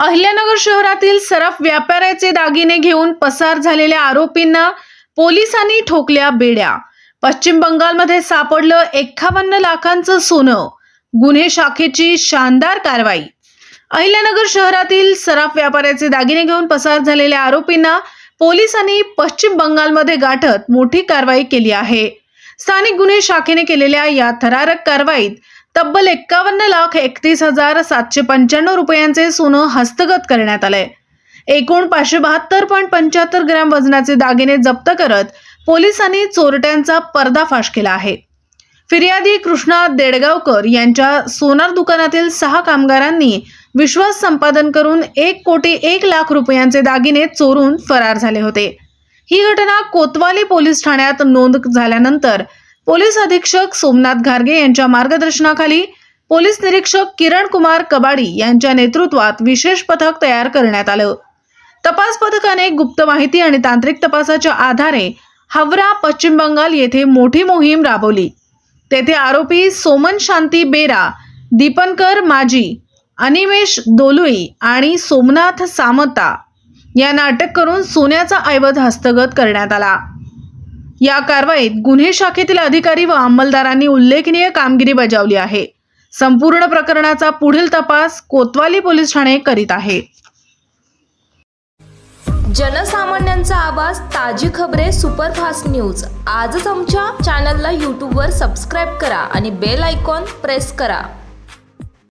अहिल्यानगर शहरातील सराफ व्यापाऱ्याचे दागिने घेऊन पसार झालेल्या आरोपींना पोलिसांनी ठोकल्या बेड्या. पश्चिम बंगालमध्ये सापडलं एक्कावन्न लाखांचं सोनं. गुन्हे शाखेची शानदार कारवाई. अहिल्यानगर शहरातील सराफ व्यापाऱ्याचे दागिने घेऊन पसार झालेल्या आरोपींना पोलिसांनी पश्चिम बंगालमध्ये गाठत मोठी कारवाई केली आहे. स्थानिक गुन्हे शाखेने केलेल्या या थरारक कारवाईत तब्बल एक्कावन्न लाख एकतीस हजार सातशे पंच्याण्णव रुपयांचे सोनं हस्तगत करण्यात आलंय. एकूण पाचशे बहात्तर पॉईंट पंच्याहत्तर ग्रॅम वजनाचे दागिने जप्त करत पोलिसांनी चोरट्यांचा पर्दाफाश केला आहे. फिर्यादी कृष्णा देडगावकर यांच्या सोनार दुकानातील सहा कामगारांनी विश्वास संपादन करून एक कोटी एक लाख रुपयांचे दागिने चोरून फरार झाले होते. ही घटना कोतवाली पोलीस ठाण्यात नोंद झाल्यानंतर पोलीस अधीक्षक सोमनाथ घारगे यांच्या मार्गदर्शनाखाली पोलीस निरीक्षक किरण कुमार कबाडी यांच्या नेतृत्वात विशेष पथक तयार करण्यात आलं. तपास पथकाने गुप्त माहिती आणि तांत्रिक तपासाच्या आधारे हावरा पश्चिम बंगाल येथे मोठी मोहीम राबवली. तेथे आरोपी सोमन शांती बेरा दीपनकर माजी अनिमेश दोलुई आणि सोमनाथ सामता यांना अटक करून सोन्याचा ऐवज हस्तगत करण्यात आला. या कारवाईत गुन्हे शाखेतील अधिकारी व अंमलदारांनी उल्लेखनीय कामगिरी बजावली आहे. संपूर्ण प्रकरणाचा पुढील तपास कोतवाली पोलीस ठाणे करीत आहे. जनसामान्यांचा आवाज ताजी खबरे सुपरफास्ट न्यूज. आजच आमच्या चॅनलला यूट्यूबवर सबस्क्राईब करा आणि बेल आयकॉन प्रेस करा.